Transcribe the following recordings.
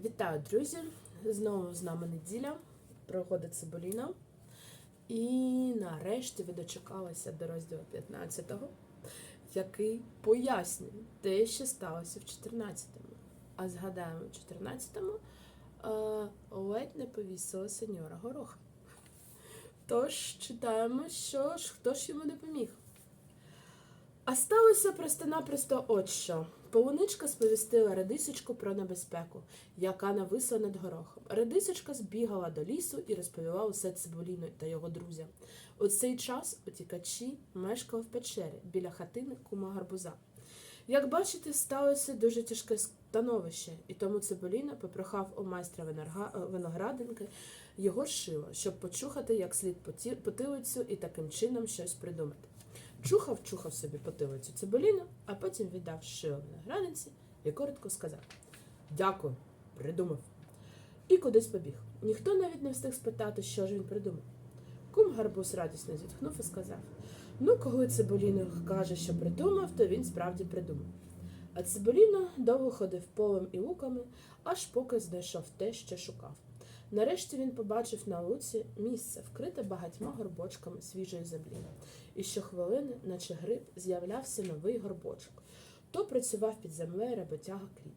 Вітаю, друзі! Знову з нами неділя, проходить Цибуліна. І нарешті ви дочекалися до розділу 15-го, який пояснює те, що сталося в 14-му. А згадаємо, в 14-му е, ледь не повісила сеньора Гороха. Тож читаємо, що ж хто ж йому допоміг. А сталося просто-напросто от що. Полуничка сповістила Радисочку про небезпеку, яка нависла над горохом. Радисочка збігала до лісу і розповіла усе Цибуліну та його друзям. У цей час утікачі мешкали в печері біля хатини кума гарбуза. Як бачите, сталося дуже тяжке становище, і тому Цибуліна попрохав у майстра виноградинки його шило, щоб почухати як слід потилицю і таким чином щось придумати. Чухав, чухав собі потилицю цибуліну, а потім віддав шило виноградинці і коротко сказав Дякую, придумав. І кудись побіг. Ніхто навіть не встиг спитати, що ж він придумав. Кум гарбуз радісно зітхнув і сказав Ну, коли Цибуліно каже, що придумав, то він справді придумав. А Цибуліно довго ходив полем і луками, аж поки знайшов те, що шукав. Нарешті він побачив на луці місце, вкрите багатьма горбочками свіжої землі. І щохвилини, наче гриб, з'являвся новий горбочок. То працював під землею роботяга кріт.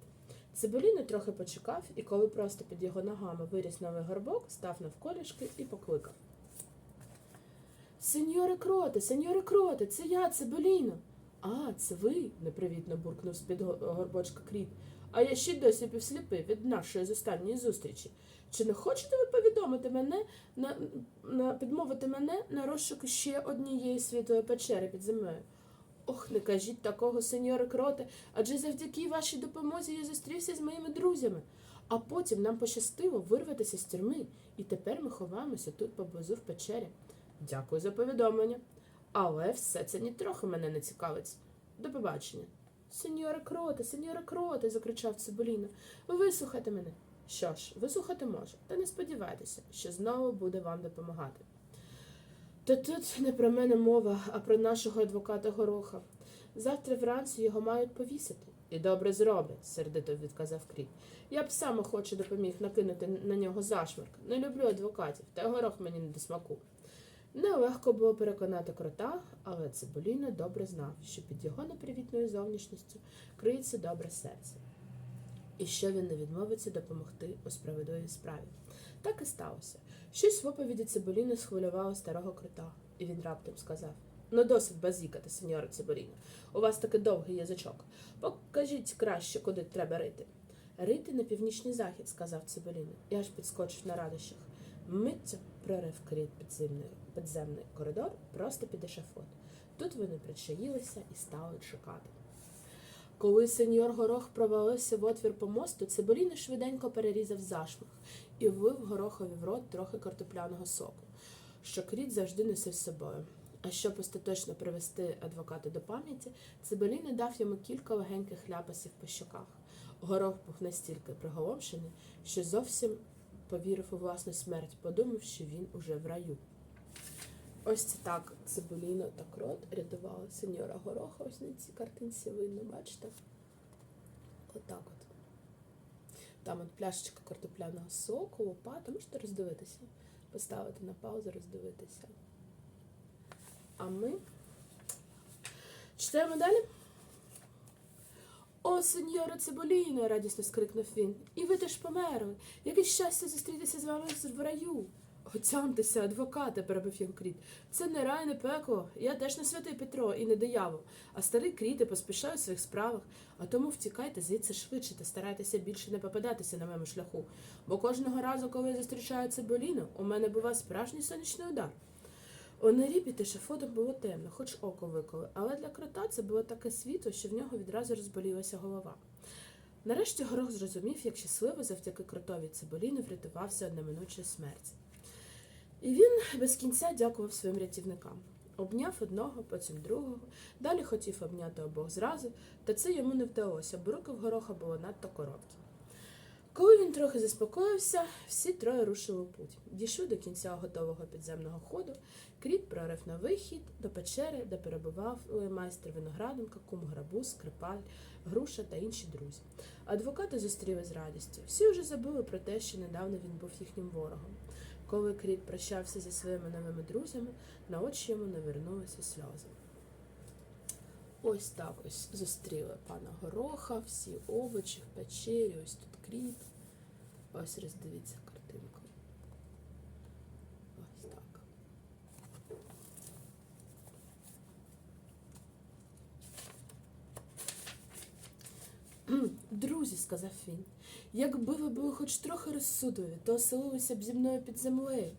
Цибуліно трохи почекав, і коли просто під його ногами виріс новий горбок, став навколішки і покликав. Сеньоре кроте, сеньоре кроте, це я, Цибуліно. А, це ви, непривітно буркнув з-під горбочка кріт. А я ще досі півсліпий від нашої з останньої зустрічі. Чи не хочете ви повідомити мене на, на підмовити мене на розшук ще однієї світлої печери під землею? Ох, не кажіть такого, сеньоре кроте, адже завдяки вашій допомозі я зустрівся з моїми друзями. А потім нам пощастило вирватися з тюрми, і тепер ми ховаємося тут поблизу в печері. Дякую за повідомлення. Але все це нітрохи мене не цікавить. До побачення. Сеньоре кроте, сеньоре кроте, закричав Цибуліно. Вислухайте мене. Що ж, вислухати можу, та не сподівайтеся, що знову буде вам допомагати. Та тут не про мене мова, а про нашого адвоката Гороха. Завтра вранці його мають повісити. І добре зроблять, сердито відказав Кріт. Я б сам охоче допоміг накинути на нього зашмарк. Не люблю адвокатів, та горох мені не до смаку. Нелегко було переконати крота, але Цибуліно добре знав, що під його непривітною зовнішністю криється добре серце, і що він не відмовиться допомогти у справедливій справі. Так і сталося. Щось в оповіді Цибуліно схвилювало старого крота, і він раптом сказав: Ну, досить базікати, сеньоре Цибуліно. У вас такий довгий язичок. Покажіть краще, куди треба рити. Рити на північний захід, сказав Цибуліно, і аж підскочив на радощах. Миттю прорив кріт підземний, підземний коридор просто під ешафот. Тут вони причаїлися і стали чекати. Коли сеньор Горох провалився в отвір помосту, Цибуліно швиденько перерізав зашмах і влив горохові в рот трохи картопляного соку, що кріт завжди носив з собою. А щоб остаточно привести адвоката до пам'яті, Цибуліно дав йому кілька легеньких ляпасів по щоках. Горох був настільки приголомшений, що зовсім повірив у власну смерть, подумав, що він уже в раю. Ось це так Цибуліно та крот рятували сеньора Гороха. Ось на цій картинці видно, бачите? Отак от. Там от пляшечка картопляного соку, лопата. Можете роздивитися. Поставити на паузу, роздивитися. А ми читаємо далі. О, сеньоре Цибуліно, радісно скрикнув він. І ви теж померли. Яке щастя зустрітися з вами в раю. Отямтеся, адвокате, перебив його кріт. Це не рай, не пекло. Я теж не святий Петро і не диявол. А старий кріти поспішає у своїх справах. А тому втікайте звідси швидше та старайтеся більше не попадатися на моєму шляху. Бо кожного разу, коли я зустрічаю Цибуліно, у мене буває справжній сонячний удар. У норі під ешафотом було темно, хоч око виколи, але для крота це було таке світло, що в нього відразу розболілася голова. Нарешті горох зрозумів, як щасливо завдяки кротові Цибуліну врятувався від неминучої смерті. І він без кінця дякував своїм рятівникам. Обняв одного, потім другого, далі хотів обняти обох зразу, та це йому не вдалося, бо руки в гороха були надто короткі. Коли він трохи заспокоївся, всі троє рушили у путь. Дійшли до кінця готового підземного ходу. Кріт прорив на вихід до печери, де перебував майстер виноградинка, кум Грабус, Скрипаль, Груша та інші друзі. Адвокати зустріли з радістю. Всі вже забули про те, що недавно він був їхнім ворогом. Коли Кріт прощався зі своїми новими друзями, на очі йому навернулися сльози. Ось так ось зустріли пана Гороха, всі овочі в печері, ось тут кріт. Ось роздивіться картинку. Ось так. Друзі, сказав він, якби ви були хоч трохи розсудливі, то оселилися б зі мною під землею.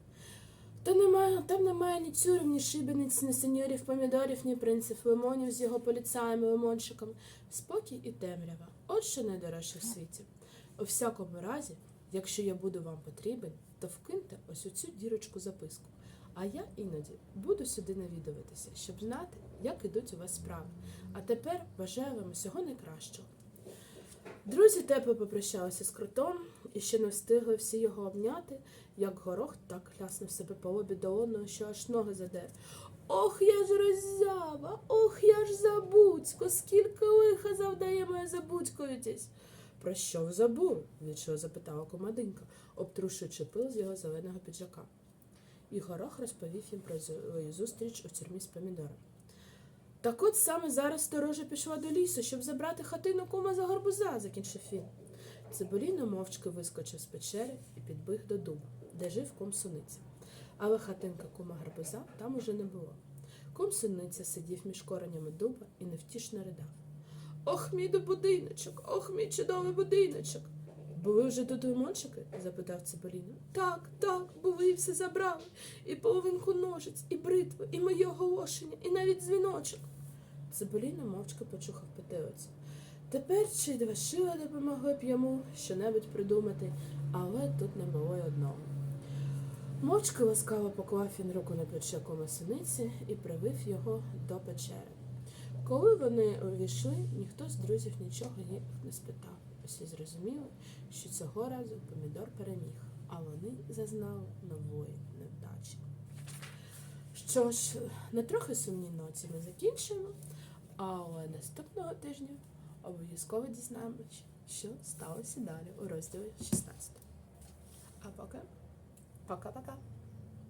Та немає, там немає ні тюрем, ні шибениць, ні сеньорів помідорів, ні принців лимонів з його поліцаями лимончиками. Спокій і темрява. От що найдорожче в світі. У всякому разі, якщо я буду вам потрібен, то вкиньте ось у цю дірочку записку. А я іноді буду сюди навідуватися, щоб знати, як ідуть у вас справи. А тепер бажаю вам усього найкращого. Друзі тепло попрощалися з крутом і ще не встигли всі його обняти, як горох так ляснув себе по лобі до одного, що аж ноги задер. Ох, я ж роззява, ох, я ж забудько, скільки лиха завдає моя забудькуєтесь. Про що ви забули? вічливо запитала комадинка, обтрушуючи пил з його зеленого піджака. І горох розповів їм про свою зустріч у тюрмі з помідором. Так от саме зараз сторожа пішла до лісу, щоб забрати хатину кума за гарбуза, закінчив він. Цибуліно мовчки вискочив з печери і підбіг до дуба, де жив кум суниця. Але хатинка кума гарбуза там уже не було. Кум суниця сидів між коренями дуба і невтішно ридав. Ох, мій до будиночок, ох, мій чудовий будиночок. Були вже тут лимончики? запитав Цибуліно. Так, так, були і все забрали. І половинку ножиць, і бритви, і моє оголошення, і навіть дзвіночок. Цибуліно мовчки почухав потилицю. Тепер чи два шила допомогли б йому щонебудь придумати, але тут не було й одного. Мовчки ласкаво поклав він руку на плече синиці і привив його до печери. Коли вони увійшли, ніхто з друзів нічого їх не спитав. Усі зрозуміли, що цього разу помідор переміг, а вони зазнали нової невдачі. Що ж, на трохи сумній ноті ми закінчимо, але наступного тижня обов'язково дізнаємося, що сталося далі у розділі 16. А поки, пока-пока.